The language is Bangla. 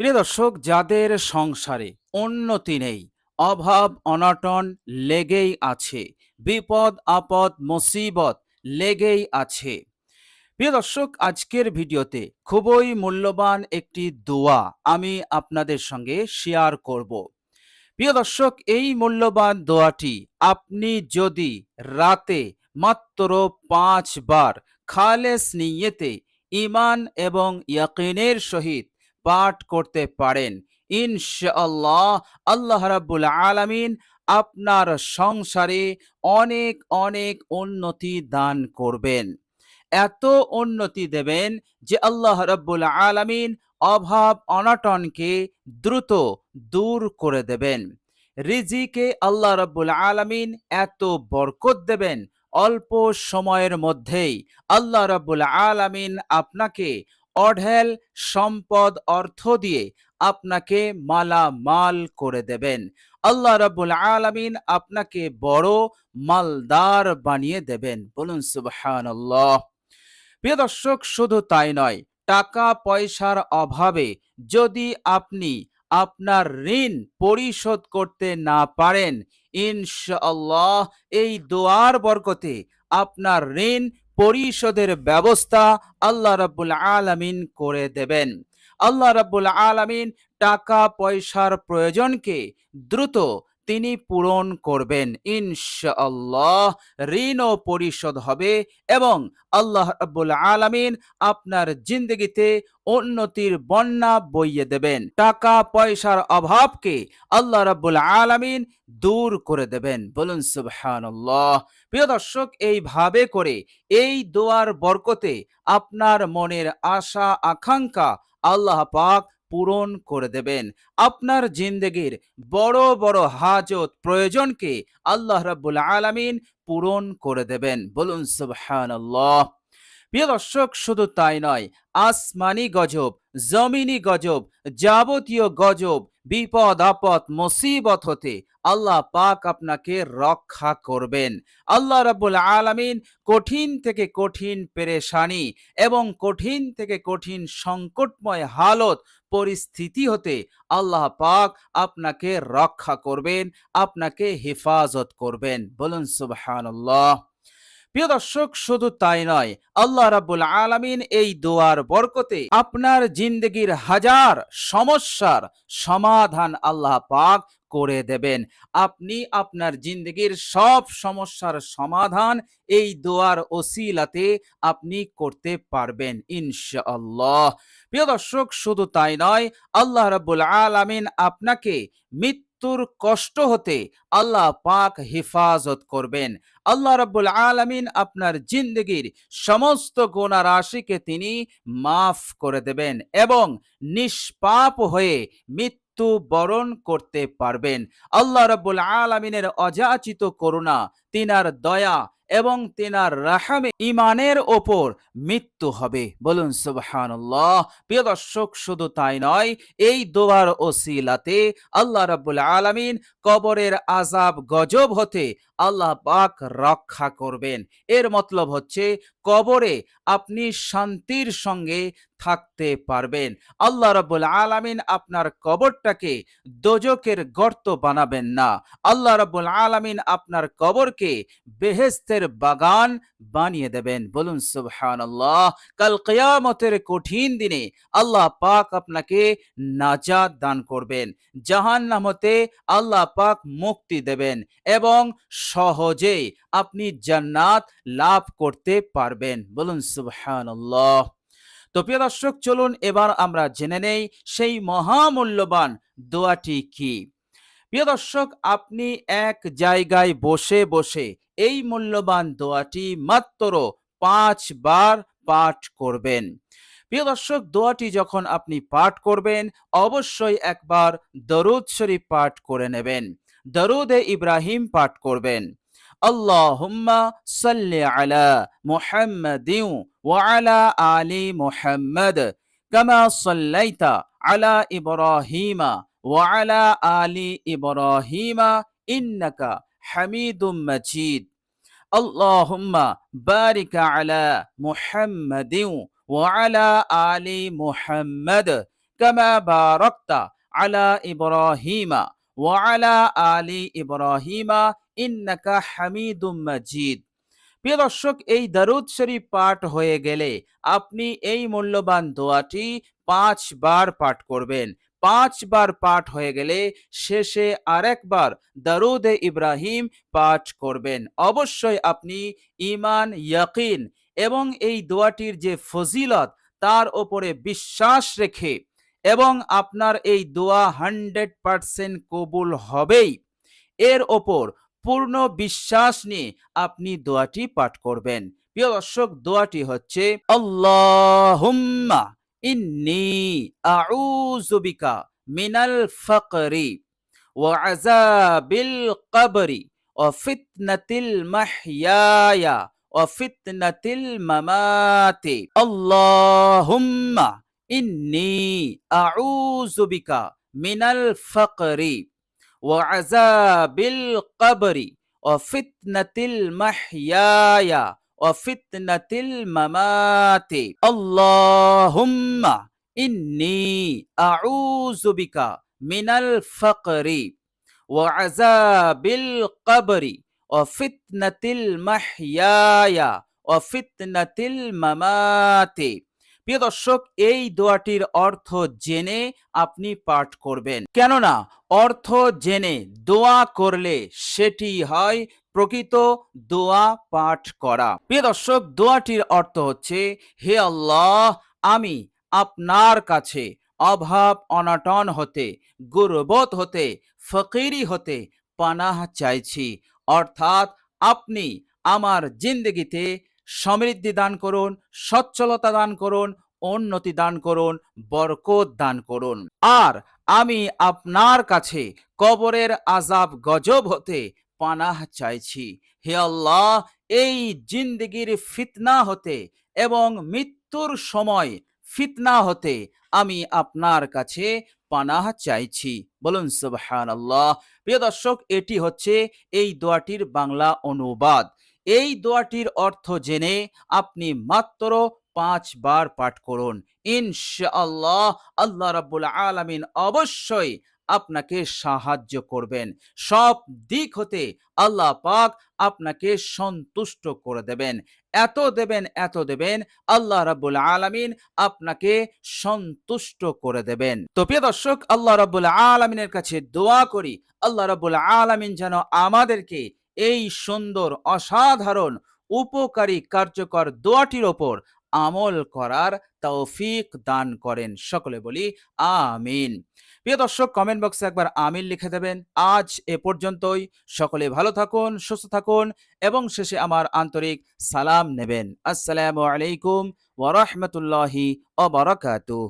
প্রিয় দর্শক, যাদের সংসারে উন্নতি নেই, অভাব, অনটন লেগেই আছে, বিপদ, আপদ, মুসিবত লেগেই আছে। প্রিয় দর্শক, আজকের ভিডিওতে খুবই মূল্যবান একটি দোয়া আমি আপনাদের সঙ্গে শেয়ার করব। প্রিয় দর্শক, এই মূল্যবান দোয়াটি আপনি যদি রাতে মাত্র পাঁচবার খালেস নিয়েতে ইমান এবং ইয়াকিনের সহিত পাঠ করতে পারেন। ইনশাআল্লাহ আল্লাহ রাব্বুল আলামিন আপনার সংসারে অনেক অনেক উন্নতি দান করবেন। এত উন্নতি দেবেন যে আল্লাহ রাব্বুল আলামিন অভাব অনটনকে দ্রুত দূর করে দেবেন। রিজিকে আল্লাহ রাব্বুল আলামিন এত বরকত দেবেন অল্প সময়ের মধ্যেই আল্লাহ রাব্বুল আলামিন আপনাকে অঢেল সম্পদ অর্থ দিয়ে আপনাকে মালামাল করে দেবেন। আল্লাহ রাব্বুল আলামিন আপনাকে বড় মালদার বানিয়ে দেবেন। বলুন, সুবহানাল্লাহ। প্রিয় দর্শক, শুধু তাই নয় টাকা পয়সার অভাবে যদি আপনি আপনার ঋণ পরিশোধ করতে না পারেন, ইনশাআল্লাহ এই দোয়ার বরকতে আপনার ঋণ পরিশোধের ব্যবস্থা আল্লাহ রাব্বুল আলামিন করে দেবেন। আল্লাহ রাব্বুল আলামিন টাকা পয়সার প্রয়োজনকে দ্রুত তিনি পূরণ করবেন। ইনশাআল্লাহ ঋণও পরিশোধ হবে এবং আল্লাহ রাব্বুল আলামিন আপনার জিন্দগিতে উন্নতির বন্যা বইয়ে দেবেন। টাকা পয়সার অভাবকে আল্লাহ রাব্বুল আলামিন দূর করে দেবেন। বলুন, সুবহানাল্লাহ। প্রিয় দর্শক, এইভাবে করে এই দোয়ার বরকতে আপনার মনের আশা আকাঙ্ক্ষা আল্লাহ পাক পূরণ করে দেবেন। আপনার জিন্দগির বড় বড় হাজত প্রয়োজনকে আল্লাহ রাব্বুল আলামিন পূরণ করে দেবেন। বলুন, সুবহানাল্লাহ। প্রিয় দর্শক, শুধু তাই নয়, আসমানি গজব, জমিনি গজব, যাবতীয় গজব বিপদ, আপদ, মুসিবত হতে আল্লাহ পাক আপনাকে রক্ষা করবেন। আল্লাহ রাব্বুল আলামিন কঠিন থেকে কঠিন পেরেশানি এবং কঠিন থেকে কঠিন সংকটময় হালত, পরিস্থিতি হতে আল্লাহ পাক আপনাকে রক্ষা করবেন, আপনাকে হেফাজত করবেন। বলুন সুবহানাল্লাহ। প্রিয় দর্শক, শুধু তাই নয়, আল্লাহ রাব্বুল আলামিন এই দোয়ার বরকতে আপনার জিন্দগির হাজার সমস্যার সমাধান আল্লাহ পাক করে দেবেন। আপনি আপনার জিন্দগির সব সমস্যার সমাধান এই দোয়ার ওসিলাতে আপনি করতে পারবেন ইনশাআল্লাহ। প্রিয় দর্শক, শুধু তাই নয়, আল্লাহ রাবুল আলামিন আপনাকে মৃত্যুর কষ্ট হতে আল্লাহ পাক হেফাজত করবেন। আল্লাহ রব্বুল আলমিন আপনার জিন্দগির সমস্ত গোনা রাশিকে তিনি মাফ করে দেবেন এবং নিষ্পাপ হয়ে মৃত্যু বরণ করতে পারবেন। আল্লাহ রব্বুল আলমিনের অযাচিত করুণা, তিনার দয়া এবং তেনার রাহামে ইমানের ওপর মৃত্যু হবে। বলুন, সুবহানাল্লাহ। প্রিয় দর্শক, শুধু তাই নয়, এই দোয়ার ওসিলাতে আল্লাহ রাব্বুল আলামিন কবরের আজাব গজব হতে আল্লাহ পাক রক্ষা করবেন। এর মতলব হচ্ছে কবরে আপনি শান্তির সঙ্গে থাকতে পারবেন। আল্লাহ রাব্বুল আলামিন আপনার কবরটাকে দোজকের গর্ত বানাবেন না। আল্লাহ রাব্বুল আলামিন আপনার কবরকে বেহেস্তের বাগান বানিয়ে দেবেন। বলুন, সুবহানাল্লাহ। কাল কিয়ামতের কঠিন দিনে আল্লাহ পাক আপনাকে নাজাত দান করবেন। জাহান্নাম হতে আল্লাহ পাক মুক্তি দেবেন এবং সহজে আপনি জান্নাত লাভ করতে পারবেন। বলুন, সুবহানাল্লাহ। তো প্রিয় দর্শক, চলুন এবার আমরা জেনে নেই সেই মহামূল্যবান দোয়াটি কি। প্রিয় দর্শক, আপনি এক জায়গায় বসে বসে এই মূল্যবান দোয়াটি মাত্র পাঁচবার পাঠ করবেন। প্রিয় দর্শক, দোয়াটি যখন আপনি পাঠ করবেন, অবশ্যই একবার দরুদ শরীফ পাঠ করে নেবেন। দরুদে ইব্রাহিম পাঠ করবেন। আল্লাহুম্মা সাল্লি আলা মুহাম্মাদিন ওয়া আলা আলি মুহাম্মাদ কামা সাল্লাইতা আলা ইব্রাহিমা ওয়া আলা ইব্রাহিমা ইন্নাকা হামিদুম মাজিদ। আল্লাহুম্মা বারিক আলা মুহাম্মাদিন ওয়া আলি মুহাম্মাদ কামা বারাকতা আলা ইব্রাহিমা ওয়া আলা হামিদুম দর্শক, এই দারুদ শরীফ পাঠ হয়ে গেলে আপনি এই মূল্যবান দোয়াটি পাঁচবার পাঠ করবেন। পাঁচবার পাঠ হয়ে গেলে শেষে আরেকবার দারুদে ইব্রাহিম পাঠ করবেন। অবশ্যই আপনি ইমান ইয়াকিন এবং এই দোয়াটির যে ফজিলত, তার ওপরে বিশ্বাস রেখে এবং আপনার এই দোয়া হান্ড্রেড পারসেন্ট কবুল হবেই। এর ওপর পূর্ণ বিশ্বাস নিয়ে আপনি দোয়াটি পাঠ করবেন। প্রিয় দর্শক, দোয়াটি হচ্ছে, আল্লাহুম্মা ইন্নি আউযু বিকা মিনাল ফাকরি ওয়া আযাবিল কবরি ওয়া ফিতনাতিল মাহইয়ায়া ওয়া ফিতনাতিল মামাতি। আল্লাহুম্মা إني أعوذ بك من الفقر وعذاب القبر وفتنة المحيايا وفتنة الممات. اللهم إني أعوذ بك من الفقر وعذاب القبر وفتنة المحيايا وفتنة الممات. প্রিয় দর্শক, এই দোয়াটির অর্থ জেনে আপনি পাঠ করবেন। কেননা, অর্থ জেনে দোয়া করলে সেটি হয় প্রকৃত দোয়া পাঠ করা। প্রিয় দর্শক, দোয়াটির অর্থ হচ্ছে, হে আল্লাহ, আমি আপনার কাছে অভাব, অনাটন হতে, গুরবত হতে, ফকিরি হতে পানাহ চাইছি। অর্থাৎ, আপনি আমার জিন্দগিতে সমৃদ্ধি দান করুন, সচ্ছলতা দান করুন, উন্নতি দান করুন, বরকত দান করুন। আর আমি আপনার কাছে কবরের আজাব গজব হতে পানাহ চাইছি। হে আল্লাহ, এই জিন্দগির ফিতনা হতে এবং মৃত্যুর সময় ফিতনা হতে আমি আপনার কাছে পানাহ চাইছি। বলুন সুবহান আল্লাহ প্রিয় দর্শক, এটি হচ্ছে এই দোয়াটির বাংলা অনুবাদ। এই দোয়াটির অর্থ জেনে আপনি মাত্র পাঁচবার পাঠ করুন। ইনশাআল্লাহ আল্লাহ রাব্বুল আলামিন অবশ্যই আপনাকে সাহায্য করবেন। সব দিক হতে আল্লাহ পাক আপনাকে সন্তুষ্ট করে দেবেন। এত দেবেন এত দেবেন, আল্লাহ রাব্বুল আলামিন আপনাকে সন্তুষ্ট করে দেবেন। তো প্রিয় দর্শক, আল্লাহ রাব্বুল আলামিনের কাছে দোয়া করি। আল্লাহ রাব্বুল আলামিন যেন আমাদেরকে এই সুন্দর, অসাধারণ, উপকারী, কার্যকর দোয়াটির ওপর আমল করার তৌফিক দান করেন। সকলে বলি, আমিন। প্রিয় দর্শক কমেন্ট বক্সে একবার আমিন লিখে দেবেন। আজ এ পর্যন্তই। সকলে ভালো থাকুন, সুস্থ থাকুন এবং শেষে আমার আন্তরিক সালাম নেবেন। আসসালামু আলাইকুম ওয়া রাহমাতুল্লাহি ওয়া বারাকাতুহু।